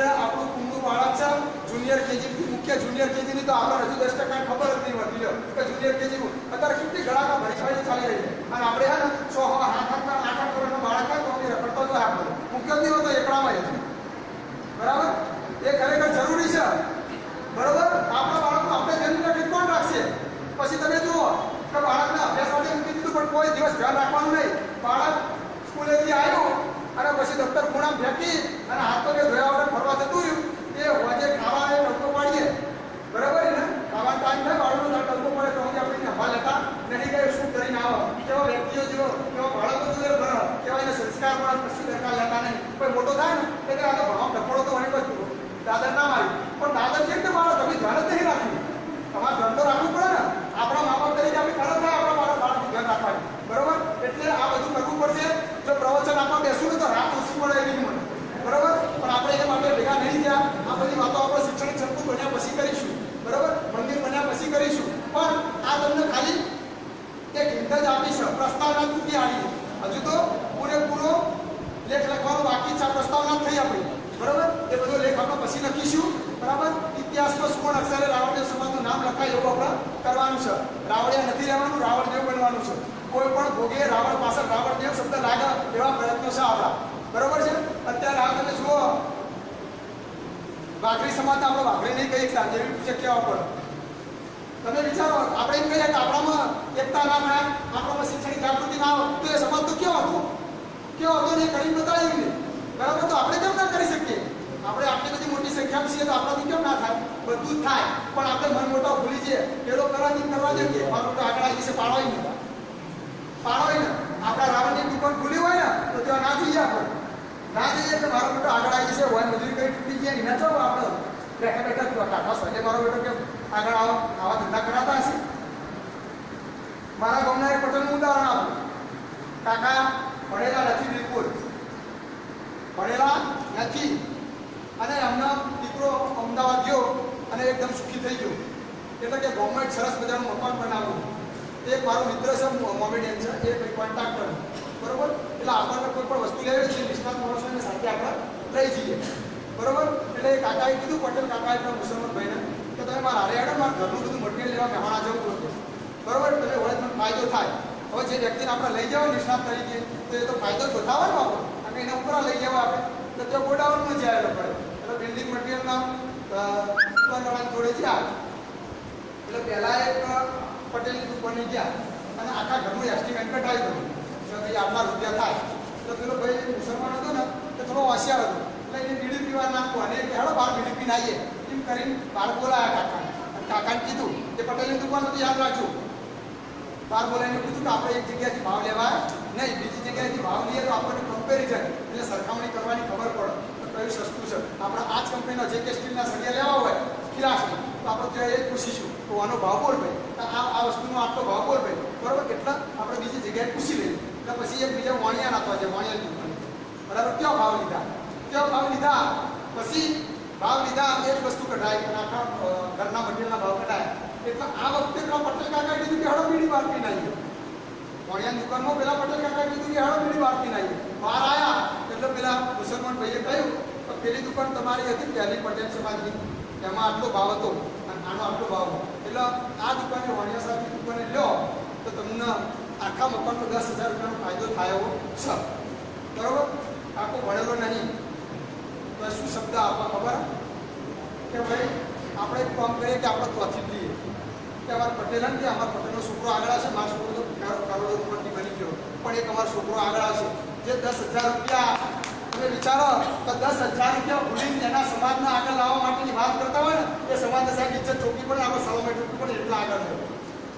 એટલે આપણું કુંડું બાળક છે જુનિયર કેજી મુખ્ય જુનિયર કેજી ની તો આપણે હજુ દસ ટકા ખબર જ નહીં હોતી કે જુનિયર કેજી અત્યારે કેટલી ગળાકા ભરી ચાલી રહી છે. અને આપણે હે ને છ હાથ હાથના આઠ આઠ વર્ષનો બાળક હોય તો અમે રખડતો જ આપણે. મુખ્ય નહીં હોતો, એકડામાં બરાબર? એ ખરેખર જરૂરી છે. બરોબર? આપણા બાળકો આપણે ધ્યાન રાખી કોણ રાખશે પછી તમે જુઓ કે બાળકને અભ્યાસ માટે મૂકી દીધું પણ કોઈ દિવસ ધ્યાન રાખવાનું નહીં. બાળક સ્કૂલેથી આવ્યું અને પછી દફતર ખૂણા ફેંકી અને હાથોને ધોયા વગર ફરવા જતું રહ્યું. એ વજે ખાવા એ ટકો પાડીએ. બરાબર ને? ખાવા ટાઈમ થાય બાળકનો ટકો પડે તો આપણે હવા લેતા નહીં કે શું કરીને આવો. કેવા વ્યક્તિઓ જેવો, કેવા બાળકો જોડે ભરો કેવા એને સંસ્કાર પણ કશું દરકાર લેતા નહીં. કોઈ મોટો થાય ને એટલે આ તો ભણવા ડફોડો તો વળી બધું. દાદર ના મારી. પણ દાદર છે ને બાળક તમે ધ્યાન જ નહીં રાખ્યું તમારે ધ્યાન તો રાખવું પડે ને. આપણા મા બાપ તરીકે આપણે ફરજ થાય આપણા બાળક બાળકનું ધ્યાન રાખવાની. બરોબર? એટલે આ બધું કરવું પડશે. જો પ્રવચન આપવા બેસું ને તો રાત ઓછી મળે એવી મને બરાબર? પણ આપણે એ માટે ભેગા નહીં થયા. આ બધી વાતો આપણે શિક્ષણ સંકુલ બન્યા પછી કરીશું. બરાબર? મંદિર બન્યા પછી કરીશું. પણ આ તમને ખાલી એક હિંદ જ આપીશ પ્રસ્તાવના તૂટી આવી. હજુ તો પૂરેપૂરો લેખ લખવાનો બાકી છે. પ્રસ્તાવના થઈ આપણી. બરાબર? એ બધો લેખ આપણે પછી લખીશું. બરાબર? ઇતિહાસમાં સુવર્ણ અક્ષરે રાવણીય સમાજનું નામ લખાય એવું આપણે કરવાનું છે. રાવળિયા નથી રહેવાનું, રાવણદેવ બનવાનું છે. કોઈ પણ ભોગે રાવણ પાછળ રાવણદેવ શબ્દ લાગે એવા પ્રયત્નો છે આપણા. બરોબર છે? અત્યારે આ તમે જુઓ, વાઘરી સમાજ આપણે વાઘરી નહીં કહીએ સાંજે જગ્યાઓ પર તમે વિચારો, આપણે એમ કહીએ કે આપણામાં એકતા ના થાય આપણામાં શિક્ષણની જાગૃતિ ના હોય, તો એ સમાજ તો કેવો હતો? કેવો હતો ને કરી બતાવી ને બરાબર? તો આપણે કેમ ના કરી શકીએ? આપણે આટલી બધી મોટી સંખ્યામાં છીએ તો આપણાથી કેમ ના થાય? બધું જ થાય. પણ આપણે મન મોટા ભૂલી જઈએ. પેલો કરવા કરવા જોઈએ. મારું આગળ આવી છે પાડવાય નહીં પાડવાય ને આપણા રાવણની દુકાન ખુલી હોય ને તો ત્યાં ના જઈએ આપણે ના જઈએ કે મારો બેટો આગળ આવી છે હોય મજૂરી કરી તૂટી ગયા એના ચાલો આપણે બેઠા બેઠા ટાટા સંજય મારો બેઠો કે આગળ આવો. આવા ધંધા કરાતા હશે? મારા ગામના એક પટેલનું ઉદાહરણ આપું. કાકા, ભણેલા નથી બિલકુલ. ભણેલા નથી. અને એમનો દીકરો અમદાવાદ ગયો અને એકદમ સુખી થઈ ગયો. એટલે કે ગવર્મેન્ટ સરસ મજાનું મકાન બનાવ્યું. એક મારો મિત્ર છે મોમેડિયન છે, એ કંઈ બરોબર? એટલે આપણને કોઈ પણ વસ્તુ લેવી છે નિષ્ણાત માણસોને સાથે આપણે લઈ જઈએ. બરોબર? એટલે કાકાએ કીધું, પટેલ કાકાએ પણ મુસલમાન ભાઈને કે તમે મારા હારે હેડો મારે ઘરનું બધું મટીરિયલ લેવા મહેમાન જવું પડશે. બરોબર? એટલે વળે તમને ફાયદો થાય. હવે જે વ્યક્તિને આપણે લઈ જવા નિષ્ણાત તરીકે, તો એ તો ફાયદો જ બતાવે ને આપણે કારણ એને ઉપર લઈ જવા આપણે તો ત્યાં ગોડાઉનમાં જાય લોકો એટલે બિલ્ડિંગ મટીરિયલના જોડે જ્યાં એટલે પહેલા એક પટેલની દુકાને ગયા. અને આખા ઘરનું એસ્ટિમેટ કઢાવી દીધું. કે ભાઈ આટલા રૂપિયા થાય. તો પેલો ભાઈ મુસલમાન હતો ને તે થોડો હોશિયાર હતો. એટલે એને બીડી પીવા નાખવું અને પહેલો બાર બીડી પીને આવીએ. એમ કરીને બાર બોલાયા કાકા કાકાને કીધું કે પટેલની દુકાન હતી યાદ રાખજો. બાર બોલાવીને કીધું કે આપણે એક જગ્યાએથી ભાવ લેવા નહીં, બીજી જગ્યાએથી ભાવ લઈએ તો આપણને કમ્પેરિઝન એટલે સરખામણી કરવાની ખબર પડે. તો કયું સસ્તું છે? આપણે આ જ કંપનીના જે કે સ્ટીલના સળિયા લેવા હોય કિલાસ તો આપણે ત્યાં એ પૂછીશું. તો આનો ભાવ બોલ ભાઈ. આ આ વસ્તુનો આટલો ભાવ બોલ ભાઈ. બરાબર? કેટલા આપણે બીજી જગ્યાએ પૂછી લઈએ. એટલે પછી એક બીજા વાણિયા નાખવા છે, વાણિયા બરાબર? કયો ભાવ લીધા? કયો ભાવ લીધા? પછી ભાવ લીધા એ જ વસ્તુ કઢાય આખા ઘરના મટીરિયલના ભાવ કઢાય. એટલે આ વખતે પેલા પટેલ કાકા કીધું કે હળો બીડી બાળકી પીને આવીએ દુકાનમાં પેલા પટેલ કાકા કીધું કે હળો બીડી બાળકી આવીએ બહાર આવ્યા એટલે પેલા મુસલમાન ભાઈએ કહ્યું કે પેલી દુકાન તમારી હતી પહેલી પટેલ સમાજની. એમાં આટલો ભાવ હતો અને આનો આટલો ભાવ એટલે આ દુકાને વાણિયા સાહેબની દુકાને લ્યો, તો તમને આખા મકાનનો દસ હજાર રૂપિયાનો ફાયદો થાય એવો. છે બરોબર. આખો ભણેલો નહીં. તો શું શબ્દ આપવા ખબર? કે ભાઈ, આપણે એક કામ કરીએ કે આપણે ત્યાંથી લઈએ કે અમારા પટેલ કે અમારા પટેલનો છોકરો આગળ હશે મારો છોકરો તો કરોડો રૂપિયાથી બની ગયો. પણ એક અમારો છોકરો આગળ હશે જે દસ હજાર રૂપિયા, તમે વિચારો, તો દસ હજાર રૂપિયા ભૂલીને એના સમાજને આગળ લાવવા માટેની વાત કરતા હોય ને, એ સમાજને સાહેબ ઇજ્જત ચોકી પણ આપણે સલામત ચોકી પણ એટલા આગળ થયો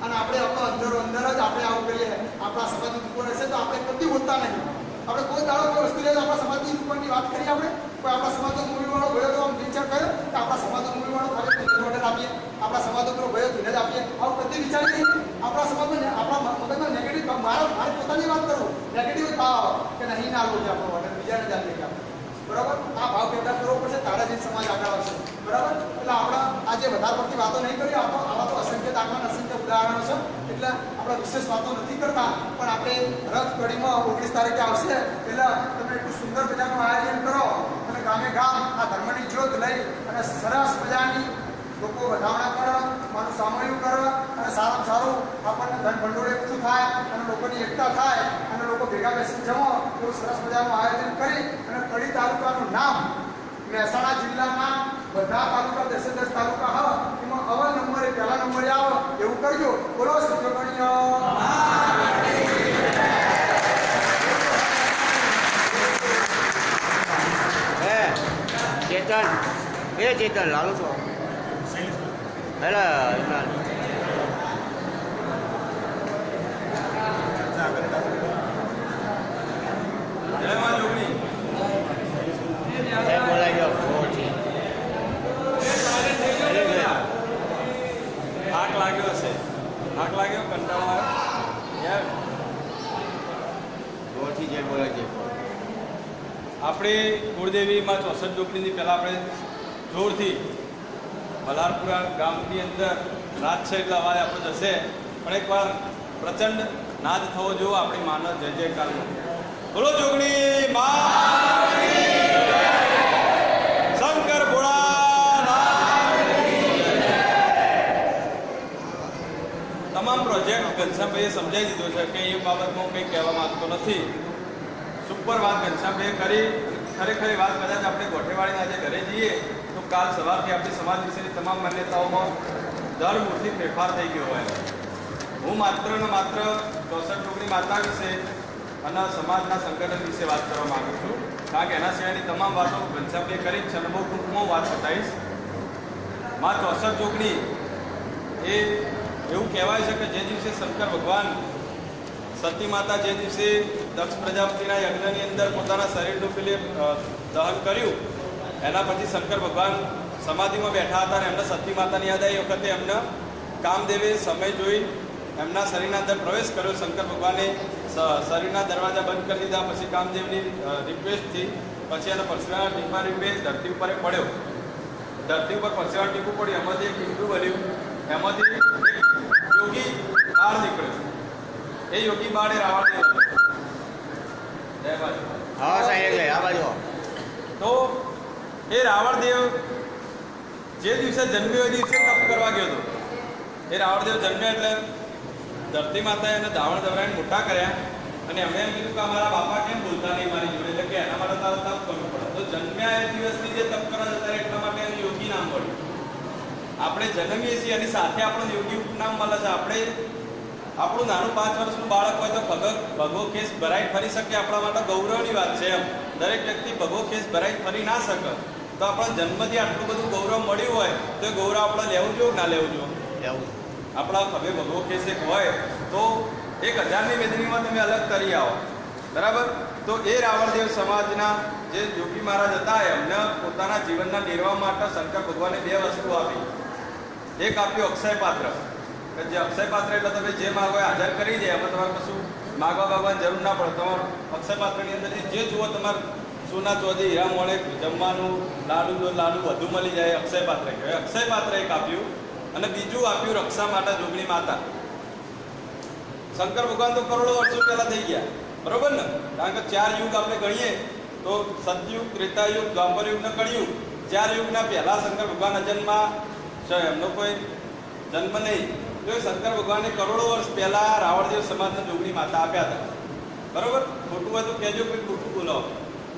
અને આપણે આપણો અંદરો અંદર જ આપણે આવું કરીએ. આપણા સમાજની ઉપર હશે તો આપણે કદી હોતા નહીં. આપણે કોઈ દાડો કોઈ વસ્તુ લઈએ આપણા સમાજની દુકાનની વાત કરીએ આપણે, કોઈ આપણા સમાજનો મૂવીવાળો ભયો તો આમ વિચાર કર્યો કે આપણા સમાજનો મૂવીવાળો ખાલી ઓર્ડર આપીએ, આપણા સમાજનો પેલો ભયો તેને જ આપીએ. આવું બધી વિચારી નહીં આપણા સમાજમાં આપણા મગજમાં નેગેટિવ મારા, મારી પોતાની વાત કરું નેગેટિવ ભાવ કે નહીં ના લો આપણો ઓર્ડર બીજાને જ આપીએ બરાબર? આ ભાવ પેદા કરવો પડશે, તારા જે સમાજ આગળ આવશે. બરાબર? એટલે આપણે આજે વધારે પડતી વાતો નહીં કરી આપણો આવા તો અસંખ્ય દાખલા અસંખ્ય ઉદાહરણો છે. એટલે આપણે વિશેષ વાતો નથી કરતા, પણ આપણે રથ કડીમાં ઓગણીસ તારીખે આવશે. એટલે તમે એટલું સુંદર મજાનું આયોજન કરો અને ગામે ગામ આ ધર્મની જ્યોત અને સરસ મજાની લોકો વધામણા કરે, મારું સાંભળ્યું કરે અને સારામાં સારું આપણને ધન ભંડોળ એકઠું થાય અને લોકોની એકતા થાય અને લોકો ભેગા બેસીને જમો, એવું સરસ મજાનું આયોજન કરી કડી તાલુકાનું નામ મહેસાણા જિલ્લાના બધા તાલુકા દસે દસ તાલુકા હ, એમાં અવલ નંબરે, પહેલા નંબરે આવે, એવું કરજો. બોલો હે, ચેતન. એ ચેતન, લાલુ છો? હેલો ઇમરાન જય માં જોગણી સાહેબ બોલાવી દો ફોરથી આગ લાગ્યો હશે આગ લાગ્યો કંટાળો આવ્યો યાર ફોરથી જે બોલાવી દે આપણે કુળદેવીમાં ચોસઠ ચોપડીની પહેલાં આપણે જોરથી મલારપુરા ગામની અંદર રાત છે એટલે અવાજ આપણો જશે. પણ એકવાર પ્રચંડ નાદ થવો જોવો, આપણી માનવ જય જયકારનો બોલો ચોકડી મા તમામ પ્રોજેક્ટ ઘનશ્યામભાઈએ સમજાવી દીધો છે. કે એ બાબતમાં કંઈ કહેવા માંગતો નથી. સુપર વાત ઘનશ્યામભાઈએ કરી. ખરેખર વાત કદાચ આપણે ગોઠેવાળીના આજે ઘરે જઈએ, તો કાલ સવારથી આપણી સમાજ વિશેની તમામ માન્યતાઓમાં દર મૂળથી ફેરફાર થઈ ગયો હોય. હું માત્ર ને માત્ર ચોસઠ ટોકરી માતા વિશે અને સમાજના સંગઠન વિશે વાત કરવા માંગુ છું. કારણ કે એના સિવાયની તમામ વાતો ઘનશ્યામભાઈએ કરી છે અને બહુ ટૂંકમાં વાત બતાવીશમાં ચોસઠ ચોકડી એ એવું કહેવાય છે કે જે દિવસે શંકર ભગવાન સતી માતા જે દિવસે દક્ષ પ્રજાપતિના યજ્ઞની અંદર પોતાના શરીરનું પેલે દહન કર્યું. એના પછી શંકર ભગવાન સમાધિમાં બેઠા હતા અને એમને સતી માતાની યાદ આવી. વખતે એમને કામદેવે સમય જોઈ એમના શરીરના અંદર પ્રવેશ કર્યો. શંકર ભગવાને શરીરના દરવાજા બંધ કરી દીધા. પછી કામદેવની રિક્વેસ્ટથી પછી એના પરશુરામ ટીપા રૂપે ધરતી ઉપર પડ્યો. ધરતી ઉપર પરશુરામ ટીપું પડ્યું. એમાંથી એક પિંડું બન્યું એમાંથી યોગી બાળ નીકળ્યો. એ યોગી બાળ એ રાવણદેવ હતો જય બાજુ તો એ રાવણદેવ જે દિવસે જન્મ્યો એ દિવસે તપ કરવા ગયો હતો. એ રાવણદેવ જન્મ્યો એટલે ધરતી માતાએ એને ધાવણ દવરાઈને મોટા કર્યા અને એમણે એમ કીધું કે અમારા બાપા કેમ બોલતા નહીં મારી જોડે? એટલે કે એના માટે તારે તપ કરવું પડે. તો જન્મ્યા એ દિવસની જે તપ કરવા જતા એટલા માટે એનું યોગી નામ મળ્યું આપણે જન્મીએ છીએ એની સાથે આપણને યોગી ઉપનામ મળે છે. આપણે આપણું નાનું પાંચ વર્ષનું બાળક હોય તો ભગત ભગવો કેસ ભરાઈ ફરી શકે આપણા માટે ગૌરવની વાત છે એમ. દરેક વ્યક્તિ ભગવો કેસ ભરાઈ ફરી ના શકે. તો આપણા જન્મથી આટલું બધું ગૌરવ મળ્યું હોય તો એ ગૌરવ આપણે લેવું જોઈએ ના લેવું જોઈએ? આપણા હવે ભગવો કેસ એક હોય તો એક હજારની વેદનીમાં તમે અલગ કરી આવો. બરાબર? તો એ રાવણદેવ સમાજના જે યોગી મહારાજ હતા એમને પોતાના જીવનના નિર્વાહ માટે શંકર ભગવાને બે વસ્તુ આપી. એક આપ્યું અક્ષય પાત્ર કે જે અક્ષય પાત્ર એટલે તમે જે માગો હાજર કરી દે. એમાં તમારે કશું માગવા માગવાની જરૂર ના પડે. તમારું અક્ષય પાત્રની અંદર જે જુઓ તમારે સોના ચોધી હીરા મોડે જમવાનું, લાડુ લાડુ વધુ મળી જાય અક્ષય પાત્ર. કહેવાય અક્ષય પાત્ર એક આપ્યું અને બીજું આપ્યું રક્ષા માટે જોગણી માતા. શંકર ભગવાન તો કરોડો વર્ષો પહેલા થઈ ગયા. બરોબર ને? કારણ કે ચાર યુગ આપણે ગણીએ તો સતયુગ ત્રેતાયુગ દ્વાપર યુગ ને કળિયુગ. ચાર યુગના પહેલા શંકર ભગવાન અજન્મા છે એમનો કોઈ જન્મ નહીં. એ શંકર ભગવાને કરોડો વર્ષ પહેલા રાવણદેવ સમાજના જોગણી માતા આપ્યા હતા. બરોબર? ખોટું હોય તો કહેજો કોઈ ખોટું બોલાવો.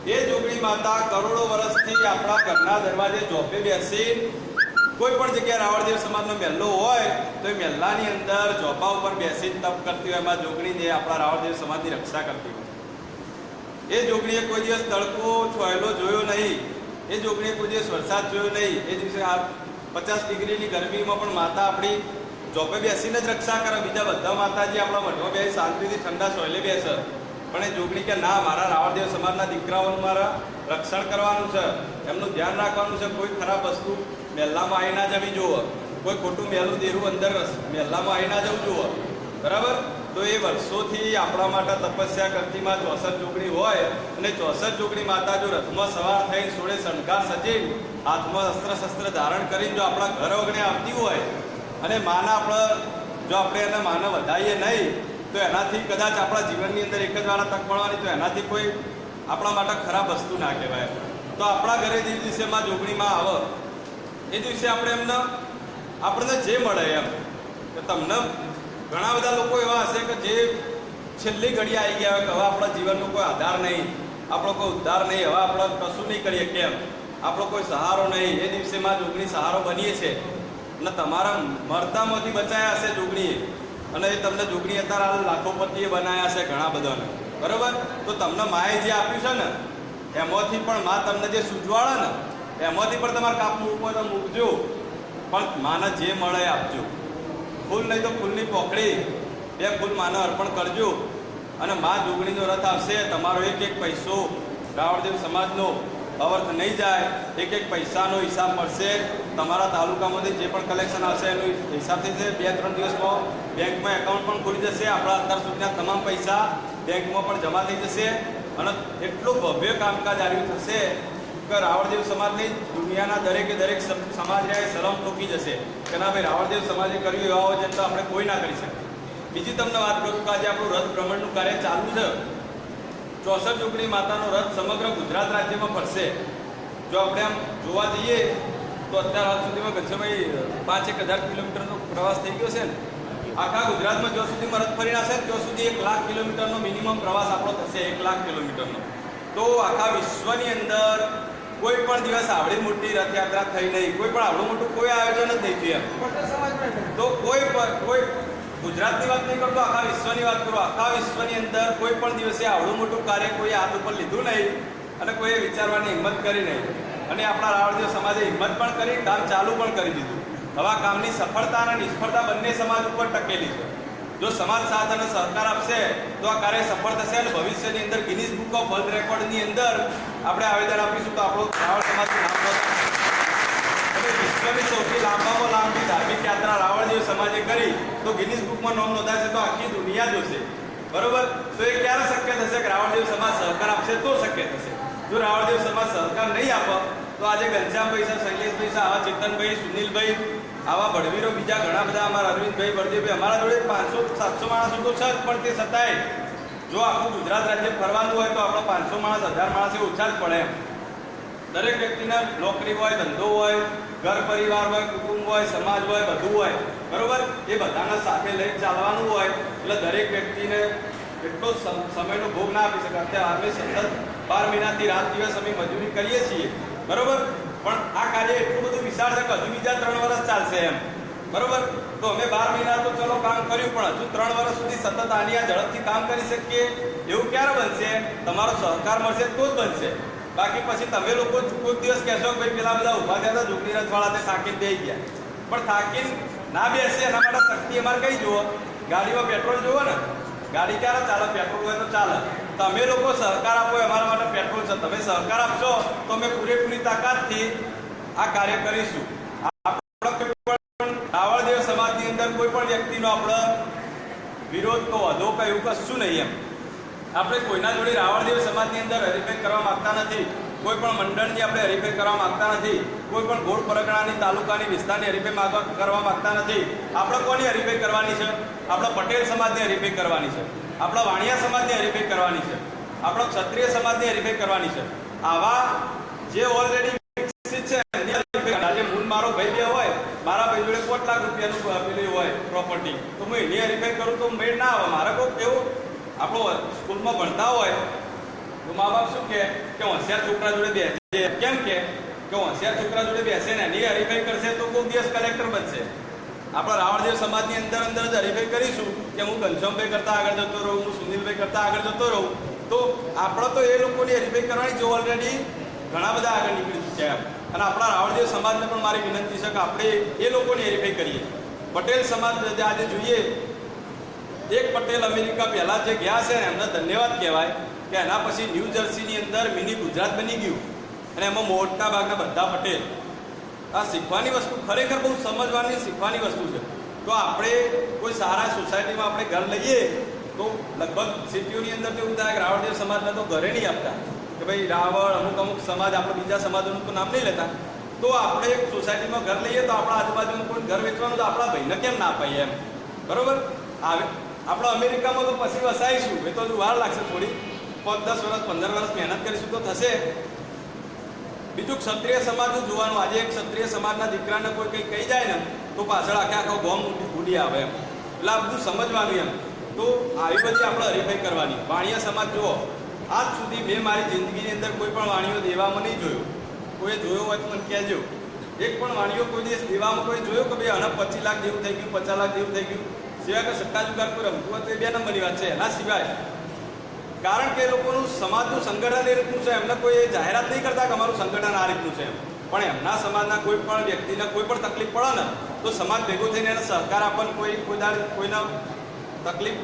એ જોગણી માતા કરોડો વર્ષથી આપણા ઘરના દરવાજે જોપે બેસી કોઈ પણ જગ્યાએ રાવણદેવ સમાજનો મહેલો હોય, તો એ મહેલાની અંદર ચોપા ઉપર બેસીને તપ કરતી હોય, એમાં જોગણીને આપણા રાવણદેવ સમાજની રક્ષા કરતી હોય. એ જોગણીએ કોઈ દિવસ તડકો છોયલો જોયો નહીં. એ જોગણીએ કોઈ દિવસ વરસાદ જોયો નહીં. એ દિવસે આ પચાસ ડિગ્રીની ગરમીમાં પણ માતા આપણી જોપે બેસીને જ રક્ષા કરે. બીજા બધા માતાજી આપણા મઠમાં બે શાંતિથી ઠંડા સોયલે બેસે. પણ એ જોગણી કે ના, મારા રાવણદેવ સમાજના દીકરાઓનું મારા રક્ષણ કરવાનું છે. એમનું ધ્યાન રાખવાનું છે. કોઈ ખરાબ વસ્તુ મહેલામાં આવી ના જવી જુઓ. કોઈ ખોટું મહેલું દેરું અંદર મહેલામાં આવી ના જવું જુઓ. બરાબર? તો એ વર્ષોથી આપણા માટે તપસ્યા કરતીમાં ચોસઠ જોગણી હોય અને ચોસઠ જોગણી માતા જો રથમાં સવાર થઈ સોળે શણગાર સજી હાથમાં અસ્ત્ર શસ્ત્ર ધારણ કરીને જો આપણા ઘર વગણે આવતી હોય અને માના આપણે, જો આપણે એને માને વધારીએ નહીં, તો એનાથી કદાચ આપણા જીવનની અંદર એક જ વાળા તક મળવાની, તો એનાથી કોઈ આપણા માટે ખરાબ વસ્તુ ના કહેવાય. તો આપણા ઘરે જે દિવસેમાં જોગણીમાં આવે, એ દિવસે આપણે એમને, આપણને જે મળે એમ કે તમને ઘણા બધા લોકો એવા હશે કે જે છેલ્લી ઘડી આવી ગયા હોય કે હવે આપણા જીવનનો કોઈ આધાર નહીં, આપણો કોઈ ઉદ્ધાર નહીં, હવે આપણે કશું નહીં કરીએ, કેમ? આપણો કોઈ સહારો નહીં. એ દિવસે માં જોગણી સહારો બનીએ છે અને તમારા મરતામાંથી બચાયા હશે જોગણીએ અને એ તમને જોગણી અત્યારે હાલ લાખોપતિએ બનાવ્યા છે ઘણા બધાને. બરાબર? તો તમને માએ જે આપ્યું છે ને, એમાંથી પણ મા તમને જે સૂજવાળે ને, એમાંથી પણ તમારે કાપનું ઉપર તો મૂકજો. પણ માને જે મળે આપજો. ફૂલ નહીં તો ફૂલની પોખડી બે ફૂલ માને અર્પણ કરજો. અને મા જોગણીનો રથ આવશે, તમારો એક એક પૈસો રાવણદેવ સમાજનો અવર્થ નહીં જાય. એક એક પૈસાનો હિસાબ મળશે. તમારા તાલુકામાંથી જે પણ કલેક્શન આવશે, એનો હિસાબ થશે બે ત્રણ દિવસમાં બેંકમાં એકાઉન્ટ પણ ખુલી જશે. આપણા અત્યાર સુધીના તમામ પૈસા બેંકમાં પણ જમા થઈ જશે અને એટલું ભવ્ય કામકાજ આવ્યું થશે કે રાવળદેવ સમાજની દુનિયાના દરેકે દરેક સમ- સમાજ એ શરમ ટોકી જશે કે ના ભાઈ, રાવળદેવ સમાજે કર્યું એવા હોય તો આપણે કોઈ ના કરી શકીએ. બીજી તમને વાત કરું કે આજે આપણું રથ ભ્રમણનું કાર્ય ચાલુ છે. ચોસઠ જોગણી માતાનો રથ સમગ્ર ગુજરાત રાજ્યમાં ફરશે. જો આપણે આમ જોવા જઈએ તો અત્યાર હાલ સુધીમાં પાંચ એક હજાર કિલોમીટરનો પ્રવાસ થઈ ગયો છે. ને આખા ગુજરાતમાં જ્યાં સુધી રથ ફરી છે ત્યાં સુધી એક લાખ કિલોમીટરનો મિનિમમ પ્રવાસ આપણો થશે, એક લાખ કિલોમીટરનો. તો આખા વિશ્વની અંદર કોઈ પણ દિવસ આવડી મોટી રથયાત્રા થઈ નહીં. કોઈ પણ આવડું મોટું કોઈ આયોજન જ નહીં થયું. તો કોઈ પણ, કોઈ ગુજરાતની વાત નહીં કરતો આખા વિશ્વની વાત કરું. આખા વિશ્વની અંદર કોઈ પણ દિવસે આવડું મોટું કાર્ય કોઈ હાથ ઉપર લીધું નહીં અને કોઈએ વિચારવાની હિંમત કરી નહીં. અને આપણા રાવળદેવ સમાજે હિંમત પણ કરી, કામ ચાલુ પણ કરી દીધું. હવે કામની સફળતા અને નિષ્ફળતા બંને સમાજ ઉપર ટકેલી છે. જો સમાજ સાથ અને સહકાર આપશે, તો આ કાર્ય સફળ થશે અને ભવિષ્યની અંદર ગિનિસ બુક ઓફ વર્લ્ડ રેકોર્ડની અંદર આપણે આવેદન આપીશું તો આપણો રાવળ સમાજનું નામ વિશ્વની સૌથી લાંબામાં લાંબી ધાર્મિક યાત્રા રાવળદેવ સમાજે કરી, તો ગિનિસ બુકમાં નોમ નોંધાશે તો આખી દુનિયા જોશે. બરોબર? તો એ ક્યારે શક્ય થશે કે રાવણદેવ સમાજ સહકાર આપશે? તો શક્ય થશે. જો રાવળદેવ સમાજ સહકાર નહીં આપે, તો આજે ઘનશ્યામભાઈ છે શૈલેષભાઈ છે આવા ચેતનભાઈ સુનિલભાઈ, આવા બળવીરો બીજા ઘણા બધા અમારા અરવિંદભાઈ બળદેવભાઈ અમારા જોડે પાંચસો, સાતસો માણસો તો છે, પણ તે છતાંય જો આખું ગુજરાત રાજ્ય ફરવાનું હોય, તો આપણો પાંચસો માણસ, હજાર માણસ એ ઓછા જ પડે એમ. દરેક વ્યક્તિને નોકરી હોય, ધંધો હોય, ઘર પરિવાર હોય, કુટુંબ હોય, સમાજ હોય, બધું હોય. બરોબર? એ બધાના સાથે લઈ ચાલવાનું હોય. એટલે દરેક વ્યક્તિને એટલો સમ- સમયનો ભોગ ના આપી શકે અત્યારે અમે સતત બાર મહિનાથી રાત દિવસ અમે મજૂરી કરીએ છીએ. બરોબર? પણ આ કાર્ય એટલું બધું વિશાળ છે કે હજુ બીજા ત્રણ વર્ષ ચાલશે એમ. બરોબર? તો અમે બાર મહિના તો ચલો કામ કર્યું, પણ હજુ ત્રણ વર્ષ સુધી સતત આની આ ઝડપથી કામ કરી શકીએ. એવું ક્યારે બનશે? તમારો સહકાર મળશે તો જ બનશે. બાકી પછી તમે લોકો કોઈ દિવસ કહેશો કે ભાઈ પેલા બધા ઊભા થયા હતા, ઝૂંપડી રથવાળા તે થાકીને બેસી ગયા. પણ થાકીને ના બેસે, એના માટે શક્તિ અમારે કઈ જુઓ? ગાડીમાં પેટ્રોલ જુઓ ને? ગાડી ક્યારે ચાલે? પેટ્રોલ હોય તો ચાલે. તમે લોકો સહકાર આપો, અમારા માટે પેટ્રોલ છે. તમે સહકાર આપશો, તો અમે પૂરેપૂરી તાકાતથી આ કાર્ય કરીશું. રાવળદેવ સમાજની અંદર કોઈ પણ વ્યક્તિનો આપણે વિરોધ કહો વધો કે એવું કશું નહીં એમ. આપણે કોઈના જોડે રાવણદેવ સમાજની અંદર હરિફેક કરવા માગતા નથી. કોઈ પણ મંડળની આપણે હરીફાઈ કરવા માંગતા નથી, કોઈ પણ ગોળ પરગણાની તાલુકાની વિસ્તારની હરીફાઈ કરવા માંગતા નથી. આપણે કોની હરીફાઈ કરવાની છે? આપણે પટેલ સમાજની હરીફાઈ કરવાની છે. આપણા વાણિયા સમાજની હરીફાઈ કરવાની છે. આપણો ક્ષત્રિય સમાજની હરીફાઈ કરવાની છે. આવા જે ઓલરેડી વિકસિત છે આજે મૂળ મારો ભાઈ બે હોય, મારા ભાઈ જોડે કોટ લાખ રૂપિયાનું પેલી હોય પ્રોપર્ટી તો હું એની હરીફાઈ કરું તો મેળ ના આવે. મારે કોઈ કેવું આપણો સ્કૂલમાં ભણતા હોય તો મા બાપ શું કે કે હોશિયાર છોકરા જોડે બેસે કેમ કે કે હોશિયાર છોકરા જોડે બેસે ને, એની હરીફાઈ કરશે તો કોઈ દિવસ કલેક્ટર બનશે. આપણા રાવણદેવ સમાજની અંદર અંદર જ હરીફાઈ કરીશું કે હું ઘનશ્યામભાઈ કરતા આગળ જતો રહું, હું સુનિલભાઈ કરતા આગળ જતો રહું. તો આપણે તો એ લોકોની હરીફાઈ કરવાની જો ઓલરેડી ઘણા બધા આગળ નીકળી એમ. અને આપણા રાવણદેવ સમાજને પણ મારી વિનંતી છે કે આપણે એ લોકોની હરીફાઈ કરીએ. પટેલ સમાજ આજે જોઈએ. એક પટેલ અમેરિકા પહેલાં જે ગયા છે ને, એમને ધન્યવાદ કહેવાય. કે એના પછી ન્યૂ જર્સીની અંદર મિની ગુજરાત બની ગયું. અને એમાં મોટા ભાગના બધા પટેલ. આ શીખવાની વસ્તુ ખરેખર બહુ સમજવાની, શીખવાની વસ્તુ છે. તો આપણે કોઈ સારા સોસાયટીમાં આપણે ઘર લઈએ, તો લગભગ સિટીઓની અંદર એવું થાય કે રાવળદેવ સમાજને તો ઘરે નહીં આપતા. કે ભાઈ રાવળ અમુક અમુક સમાજ, આપણે બીજા સમાજોનું તો નામ નહીં લેતા. તો આપણે એક સોસાયટીમાં ઘર લઈએ તો આપણા આજુબાજુનું કોઈ ઘર વેચવાનું તો આપણા ભાઈને કેમ ના પાઈએ એમ? બરોબર? આવે. આપણે અમેરિકામાં તો પછી વસાઈશું એ તો વાર લાગશે થોડી. પાંચ, દસ વર્ષ પંદર વર્ષ મહેનત કરીશું તો થશે. બીજું ક્ષત્રિય સમાજનું જોવાનું. આજે એક ક્ષત્રિય સમાજના દીકરાને કોઈ કંઈ કહી જાય ને, તો પાછળ આખે આખો ગોમ ઉડી આવે એમ. એટલે આ બધું સમજવાનું એમ. તો આવી બધી આપણે હરીફાઈ કરવાની. વાણિયા સમાજ જુઓ, આજ સુધી મેં મારી જિંદગીની અંદર કોઈ પણ વાણીઓ દેવામાં નહીં જોયું. કોઈ જોયો હોય તો મને કહેજો. એક પણ વાણીઓ કોઈ દિવસ દેવામાં કોઈ જોયો કે ભાઈ આના પચીસ લાખ જેવું થઈ ગયું, પચાસ લાખ જેવું થઈ ગયું? સિવાય કે સત્તા જુગાર કોઈ રમતું હોય તો એ બે નંબરની વાત છે. એના સિવાય કારણ કે એ લોકોનું સમાજનું સંગઠન એ રીતનું છે, એમને કોઈ જાહેરાત નહીં કરતા કે અમારું સંગઠન આ રીતનું છે પણ એમના સમાજના કોઈ પણ વ્યક્તિને કોઈ પણ તકલીફ પડે ને, તો સમાજ ભેગો થઈને એને સહકાર આપવાનો કોઈ કોઈ દાડ, કોઈના તકલીફ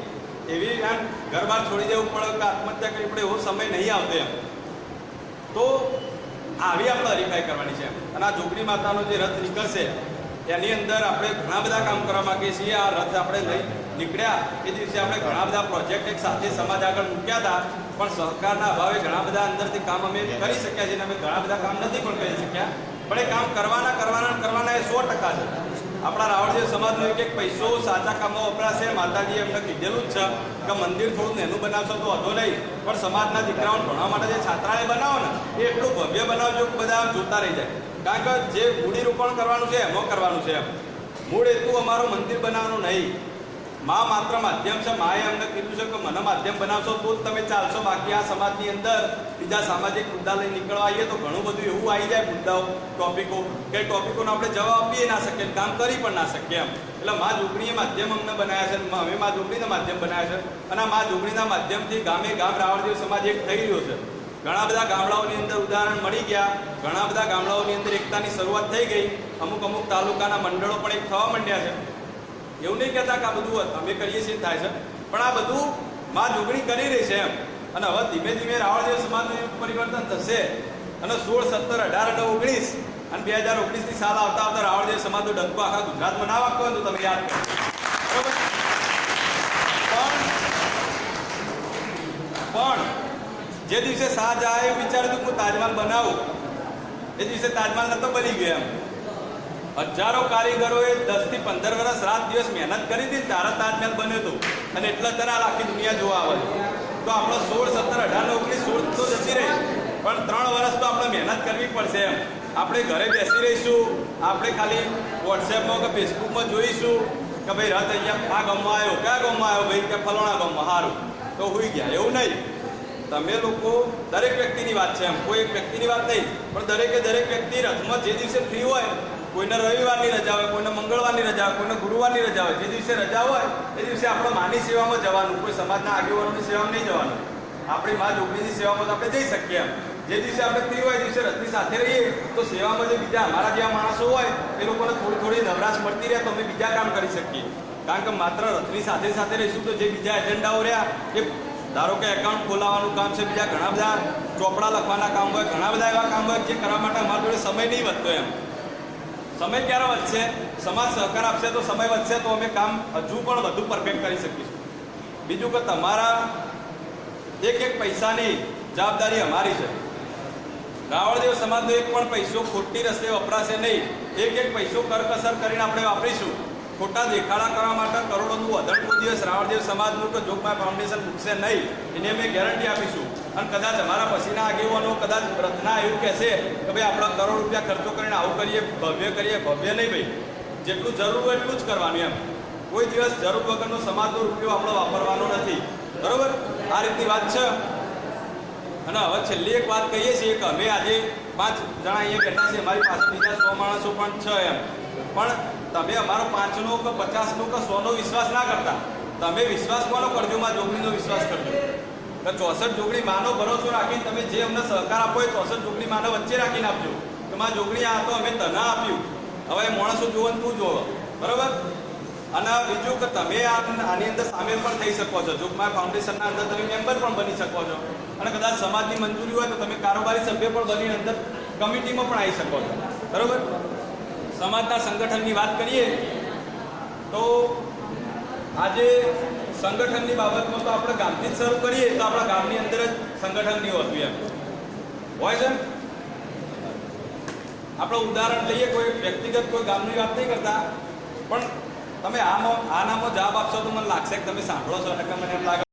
એવી એમ ઘર બહાર છોડી દેવું પડે કે આત્મહત્યા કરવી પડે એવો સમય નહીં આવતો એમ. તો આવી આપણે હરીફાઈ કરવાની છે અને આ જોગણી માતાનો જે રથ નીકળશે, એની અંદર આપણે ઘણા બધા કામ કરવા માંગીએ છીએ. આ રથ આપણે લઈ નીકળ્યા. એ દિવસે આપણે ઘણા બધા પ્રોજેક્ટ એક સાથે સમાજ આગળ મૂક્યા હતા. પણ સહકારના અભાવે ઘણા બધા અંદરથી કામ અમે કરી શક્યા છીએ અમે ઘણા બધા કામ નથી પણ કરી શક્યા. પણ એ કામ કરવાના કરવાના કરવાના એ સો ટકા છે. આપણા રાવળજી સમાજનો એક એક પૈસો સાચા કામમાં વપરાશે. માતાજીએ એમને કીધેલું જ છે કે મંદિર થોડું નેનું બનાવશો તો વધુ નહીં, પણ સમાજના દીકરાઓને ભણવા માટે જે છાત્રાલય બનાવો ને, એ એટલું ભવ્ય બનાવજો કે બધા જોતા રહી જાય. કારણ કે જે મૂડી રોપણ કરવાનું છે, એમાં કરવાનું છે એમ. મૂળ હેતુ અમારું મંદિર બનાવવાનું નહીં. મા માત્ર માધ્યમ છે, માએ અમને કીધું છે કે મને માધ્યમ બનાવશો તો જ તમે ચાલશો. બાકી આ સમાજની અંદર બીજા સામાજિક મુદ્દા લઈ નીકળવા આવીએ તો ઘણું બધું એવું આવી જાય, મુદ્દાઓ, ટોપિકો. કે ટોપિકોનો આપણે જવાબ આપીએ ના શકીએ કામ કરી પણ ના શકીએ એમ. એટલે મા જોગણીએ માધ્યમ અમને બનાવ્યા છે અમે મા જોગણીના માધ્યમ બનાવ્યા છે. અને આ મા જોગણીના માધ્યમથી ગામે ગામ રાવણદેવ સમાજ એક થઈ રહ્યો છે. ઘણા બધા ગામડાઓની અંદર ઉદાહરણ મળી ગયા. ઘણા બધા ગામડાઓની અંદર એકતાની શરૂઆત થઈ ગઈ. અમુક અમુક તાલુકાના મંડળો પણ એક થવા માંડ્યા છે. એવું નહીં કહેતા કે આ બધું અમે કરીએ છીએ થાય છે. પણ આ બધું માં જોગણી કરી રહી છે એમ. અને હવે ધીમે ધીમે રાવળદેવ સમાજનું પરિવર્તન થશે. અને સોળ, સત્તર, અઢાર અને ઓગણીસ અને બે હજાર ઓગણીસની સાલ આવતા આવતા રાવળદેવ સમાજનો ડંકો આખા ગુજરાતમાં ના વાગતો હોય તો તમે યાદ કરો. પણ જે દિવસે શાહજહાં એ વિચાર્યું હતું હું તાજમહાલ બનાવું, એ દિવસે તાજમહાલ નતો બની ગયો એમ. હજારો કારીગરોએ દસથી પંદર વર્ષ રાત દિવસ મહેનત કરી હતી તારા તાજમહેલ બન્યો હતો. અને એટલા તરાલ આખી દુનિયા જોવા આવે તો આપણો સોળ, સત્તર, અઢાર ઓગણીસ સોળ તો જતી રહી. પણ ત્રણ વર્ષ તો આપણે મહેનત કરવી પડશે એમ. આપણે ઘરે બેસી રહીશું. આપણે ખાલી વોટ્સએપમાં કે ફેસબુકમાં જોઈશું કે ભાઈ રથ અહીંયા આ ગામમાં આવ્યો? કયા ગામમાં આવ્યો? ભાઈ કે ફલાણા ગામમાં? સારું તો હોઈ ગયા. એવું નહીં. તમે લોકો દરેક વ્યક્તિની વાત છે એમ. કોઈ એક વ્યક્તિની વાત નહીં. પણ દરેકે દરેક વ્યક્તિ રથમાં જે દિવસે ફ્રી હોય કોઈને રવિવારની રજા હોય, કોઈને મંગળવારની રજા હોય, કોઈને ગુરુવારની રજા હોય, જે દિવસે રજા હોય, એ દિવસે આપણે માની સેવામાં જવાનું. કોઈ સમાજના આગેવાનોની સેવામાં નહીં જવાનું. આપણી મા જોગણીની સેવામાં તો આપણે જઈ શકીએ એમ. જે દિવસે આપણે ફ્રી હોય દિવસે રથની સાથે રહીએ, તો સેવામાં જે બીજા અમારા જેવા માણસો હોય, એ લોકોને થોડી થોડી નવરાશ મળતી રહે, તો અમે બીજા કામ કરી શકીએ. કારણ કે માત્ર રથની સાથે સાથે રહીશું તો જે બીજા એજન્ડાઓ રહ્યા, એ ધારો કે એકાઉન્ટ ખોલાવવાનું કામ છે, બીજા ઘણા બધા ચોપડા લખવાના કામ હોય, ઘણા બધા એવા કામ હોય, જે કરવા માટે અમારા જોડે સમય નહીં વધતો એમ. સમય ક્યારે વધશે? સમાજ સહકાર આપશે તો સમય વધશે તો અમે કામ હજુ પણ વધુ પરફેક્ટ કરી શકીશું. બીજું કે તમારા એક એક પૈસાની જવાબદારી અમારી છે. રાવળદેવ સમાજનો એક પણ પૈસો ખોટી રસ્તે વપરાશે નહીં. એક એક પૈસો કરકસર કરીને આપણે વાપરીશું. ખોટા દેખાડા કરવા માટે કરોડોનું વધણ કોઈ દિવસ રાવણદેવ સમાજનું કે જોગમાય ફાઉન્ડેશન મૂકશે નહીં. એને અમે ગેરંટી આપીશું. અને કદાચ અમારા પછીના આગેવાનો કદાચ રથના એવું કહેશે કે ભાઈ આપણા કરોડ રૂપિયા ખર્ચો કરીને આવું કરીએ, ભવ્ય કરીએ, ભવ્ય નહીં ભાઈ. જેટલું જરૂર હોય એટલું જ કરવાનું એમ. કોઈ દિવસ જરૂર વગરનો સમાજનો રૂપિયો આપણો વાપરવાનો નથી. બરોબર? આ રીતની વાત છે. અને હવે છેલ્લી એક વાત કહીએ છીએ કે અમે આજે પાંચ જણા અહીંયા બેઠા છીએ. અમારી પાસે બીજા સો માણસો પણ છે એમ. પણ તમે અમારો પાંચનો કે પચાસનો કે સોનો વિશ્વાસ ના કરતા, તમે વિશ્વાસ કોનો કરજો? માં જોગણીનો વિશ્વાસ કરજો. કે ચોસઠ જોગણી માનો, ભરોસો રાખીને તમે જે અમને સહકાર આપો એ ચોસઠ જોગણી માનો વચ્ચે રાખીને આપજો. કે માં જોગણી આ તો અમે તને આપ્યું. હવે માણસો જોવો તું જોવો બરોબર? અને બીજું કે તમે આની અંદર સામેલ પણ થઈ શકો છો. જોગમા ફાઉન્ડેશનના અંદર તમે મેમ્બર પણ બની શકો છો. અને કદાચ સમાજની મંજૂરી હોય તો તમે કારોબારી સભ્ય પણ બની અંદર કમિટીમાં પણ આવી શકો છો. બરોબર? સમાજના સંગઠનની વાત કરીએ, તો આજે સંગઠનની બાબતમાં તો આપણે ગામથી જ શરૂ કરીએ, તો આપણા ગામની અંદર જ સંગઠન નહીં હોતું એમ. હોય છે આપણે ઉદાહરણ લઈએ, કોઈ વ્યક્તિગત કોઈ ગામની વાત નહીં કરતા, પણ તમે આમાં આનામાં જવાબ આપશો તો મને લાગશે કે તમે સાંભળો છો, એટલે મને એમ લાગે